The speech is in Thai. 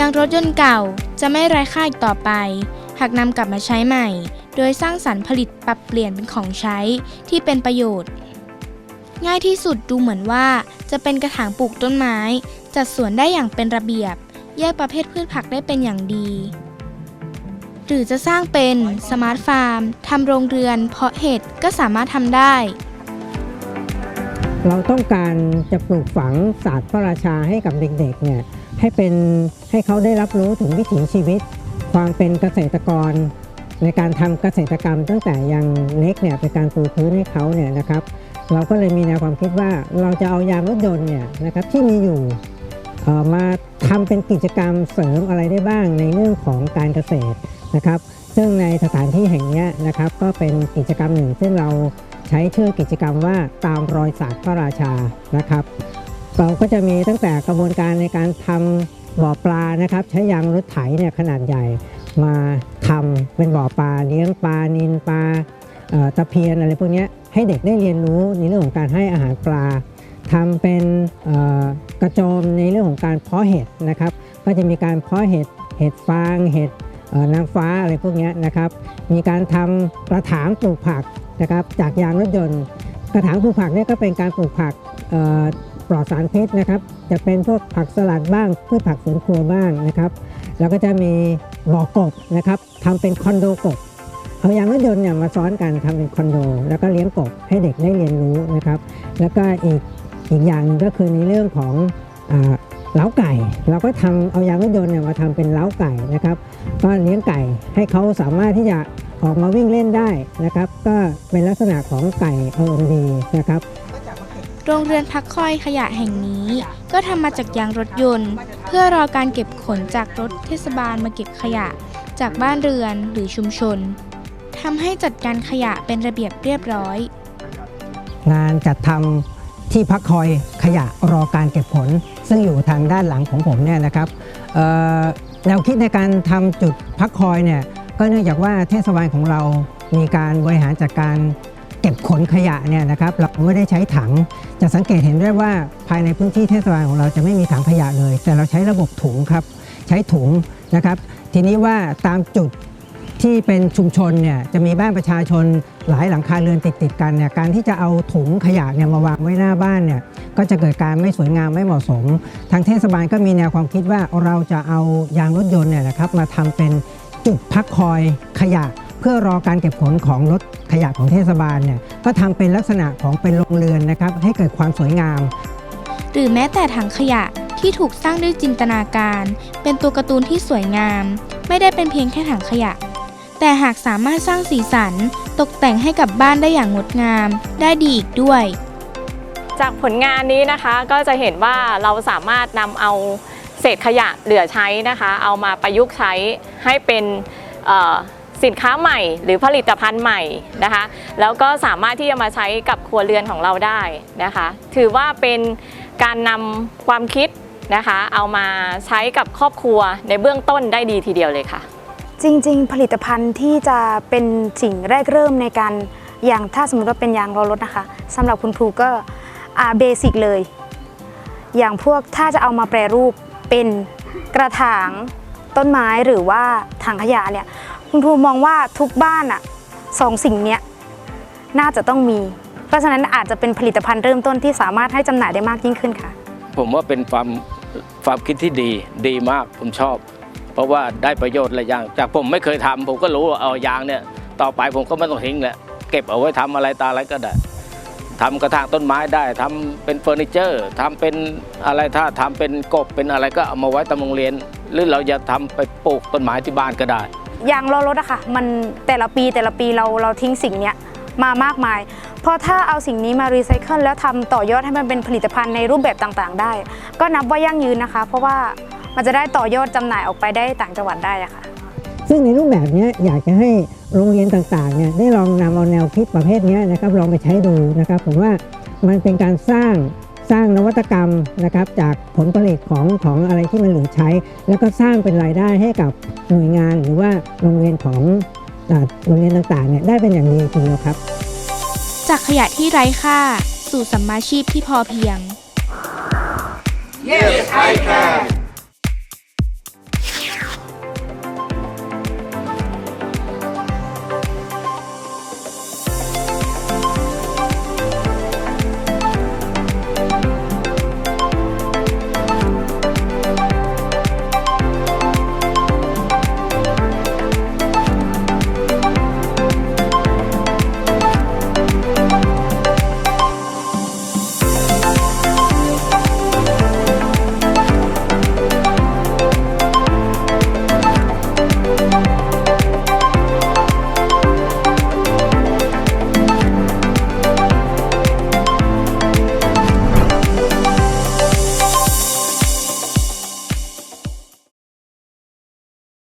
ยางรถยนต์เก่าจะไม่ไร้ค่าอีกต่อไป หากนำกลับมาใช้ใหม่ โดยสร้างสรรค์ผลิตปรับเปลี่ยนเป็นของใช้ที่เป็นประโยชน์ ง่ายที่สุดดูเหมือนว่า จะเป็นกระถางปลูกต้นไม้ จัดสวนได้อย่างเป็นระเบียบ แยกประเภทพืชผักได้เป็นอย่างดี หรือจะสร้างเป็นสมาร์ทฟาร์มทำโรงเรือน เพาะเห็ดก็สามารถทำได้ เราต้องการจะปลูกฝังศาสตร์พระราชาให้กับเด็กๆเนี่ยให้เป็นให้เขาได้รับรู้ถึงวิถีชีวิต ความเป็นเกษตรกร ในการทำเกษตรกรรมตั้งแต่ยังเล็กเนี่ยเป็นการปูพื้นให้เขาเนี่ยนะครับเราก็เลยมีแนวความคิดว่าเราจะเอายางรถยนต์เนี่ยนะครับที่มีอยู่มาทำเป็นกิจกรรมเสริมอะไรได้บ้างในเรื่องของการเกษตรนะครับ ซึ่งในสถานที่แห่งนี้นะครับก็เป็นกิจกรรมหนึ่งซึ่งเรา ใช้ชื่อกิจกรรมว่าตามรอยศาสตร์พระราชานะครับ เราก็จะมีตั้งแต่กระบวนการในการทำบ่อปลานะครับ ใช้ยางรถไถเนี่ยขนาดใหญ่มาทำเป็นบ่อปลาเลี้ยงปลานินปลาตะเพียนอะไรพวกนี้ให้เด็กได้เรียนรู้ในเรื่องของการให้อาหารปลาทำเป็นกระโจมในเรื่องของการเพาะเห็ดนะครับ ก็จะมีการเพาะเห็ดเห็ดฟางเห็ดนางฟ้าอะไรพวกนี้นะครับ มีการทำกระถางปลูกผัก นะครับจากยางรถยนต์ กระถางปลูกผักเนี่ยก็เป็นการปลูกผักปลอดสารพิษนะครับจะเป็นพวกผักสลัดบ้างพืชผักสวนครัวบ้างนะครับแล้วก็จะมีบ่อกบนะครับทำเป็นคอนโดกบเอายางรถยนต์เนี่ยมาซ้อนกันทำเป็นคอนโด แล้วก็เลี้ยงกบให้เด็กได้เรียนรู้นะครับ แล้วก็อีกอีกอย่างนึงก็คือในเรื่องของเล้าไก่ เราก็ทำเอายางรถยนต์เนี่ยมาทำเป็นเล้าไก่นะครับ ก็เลี้ยงไก่ให้เขาสามารถที่จะ ออกมาวิ่งเล่นได้นะครับ ก็เป็นลักษณะของไก่อารมณ์ดีนะครับโรงเรือนพักคอยขยะแห่งนี้ ก็ทำมาจากยางรถยนต์ เพื่อรอการเก็บขนจากรถเทศบาลมาเก็บขยะ จากบ้านเรือนหรือชุมชนทำให้จัดการขยะเป็นระเบียบเรียบร้อย งานจัดทำที่พักคอยขยะรอการเก็บผล ซึ่งอยู่ทางด้านหลังของผมเนี่ยนะครับเอ่อแนวคิดในการทำจุดพักคอยเนี่ย ก็เนื่องจากว่าเทศบาลของเรามีการบริหารจัดการเก็บขนขยะเนี่ยนะครับเราไม่ได้ใช้ถังจะสังเกตเห็นได้ว่าภายในพื้นที่เทศบาลของเราจะไม่มีถังขยะเลย แต่เราใช้ระบบถุงครับใช้ถุงนะครับ ทีนี้ว่าตามจุดที่เป็นชุมชนเนี่ยจะมีบ้านประชาชนหลายหลังคาเรือนติดติดๆกันเนี่ยการที่จะเอาถุงขยะเนี่ยมาวางไว้หน้าบ้านเนี่ยก็จะเกิดการไม่สวยงามไม่เหมาะสม ทางเทศบาลก็มีแนวความคิดว่าเราจะเอายางรถยนต์เนี่ยนะครับมาทำเป็น จุดพักคอยขยะเพื่อรอการเก็บผลของรถขยะของเทศบาลเนี่ยก็ทำเป็นลักษณะของเป็นโรงเรือนนะครับให้เกิดความสวยงาม หรือแม้แต่ถังขยะที่ถูกสร้างด้วยจินตนาการ เป็นตัวการ์ตูนที่สวยงาม ไม่ได้เป็นเพียงแค่ถังขยะ แต่หากสามารถสร้างสีสันตกแต่งให้กับบ้านได้อย่างงดงาม ได้ดีอีกด้วย จากผลงานนี้นะคะก็จะเห็นว่าเราสามารถนำเอา เศษขยะเหลือใช้นะคะ เอามาประยุกต์ใช้ให้เป็นสินค้าใหม่หรือผลิตภัณฑ์ใหม่นะคะ แล้วก็สามารถที่จะมาใช้กับครัวเรือนของเราได้นะคะ ถือว่าเป็นการนำความคิดนะคะ เอามาใช้กับครอบครัวในเบื้องต้นได้ดีทีเดียวเลยค่ะ จริง ๆ ผลิตภัณฑ์ที่จะเป็นสิ่งแรกเริ่มในการอย่างถ้าสมมติว่าเป็นยางล้อรถนะคะสำหรับคุณครูก็เบสิกเลย อย่างพวกถ้าจะเอามาแปรรูป เป็นกระถางต้นไม้หรือว่าถังขยะเนี่ยคุณครูมองว่าทุกบ้านอะสองสิ่งเนี้ยน่าจะต้องมี เพราะฉะนั้นอาจจะเป็นผลิตภัณฑ์เริ่มต้นที่สามารถให้จำหน่ายได้มากยิ่งขึ้นค่ะ ผมว่าเป็นความความคิดที่ดีดีมากผมชอบ เพราะว่าได้ประโยชน์หลายอย่าง จากผมไม่เคยทำผมก็รู้ว่าเอายางเนี่ยต่อไปผมก็ไม่ต้องทิ้งแหละเก็บเอาไว้ทำอะไรตาอะไรก็ได้ ทำกระถางต้นไม้ได้ทำเป็นเฟอร์นิเจอร์ทำเป็นอะไรถ้าทำเป็นกบเป็นอะไรก็เอามาไว้ตามโรงเรียน หรือเราจะทำไปปลูกต้นไม้ที่บ้านก็ได้ยางล้อรถอะค่ะ มันแต่ละปีแต่ละปีเราเราทิ้งสิ่งเนี้ยมามากมาย เพราะถ้าเอาสิ่งนี้มารีไซเคิลแล้วทำต่อยอดให้มันเป็นผลิตภัณฑ์ในรูปแบบต่างๆ ได้ ก็นับว่ายั่งยืนนะคะ เพราะว่ามันจะได้ต่อยอดจำหน่ายออกไปได้ต่างจังหวัดได้อะค่ะ ซึ่งในรูปแบบเนี้ยอยากจะให้โรงเรียนต่างๆเนี่ยได้ลองนำเอาแนวคิดประเภทเนี้ยนะครับลองไปใช้ดูนะครับผมว่ามันเป็นการสร้างสร้างนวัตกรรมนะครับจากผลผลิตของของอะไรที่มันเหลือใช้ แล้วก็สร้างเป็นรายได้ให้กับหน่วยงานหรือว่าโรงเรียนของอ่าโรงเรียนต่างๆเนี่ยได้เป็นอย่างดีทีเดียวครับ จากขยะที่ไร้ค่าสู่สัมมาชีพที่พอเพียง Yes, I can.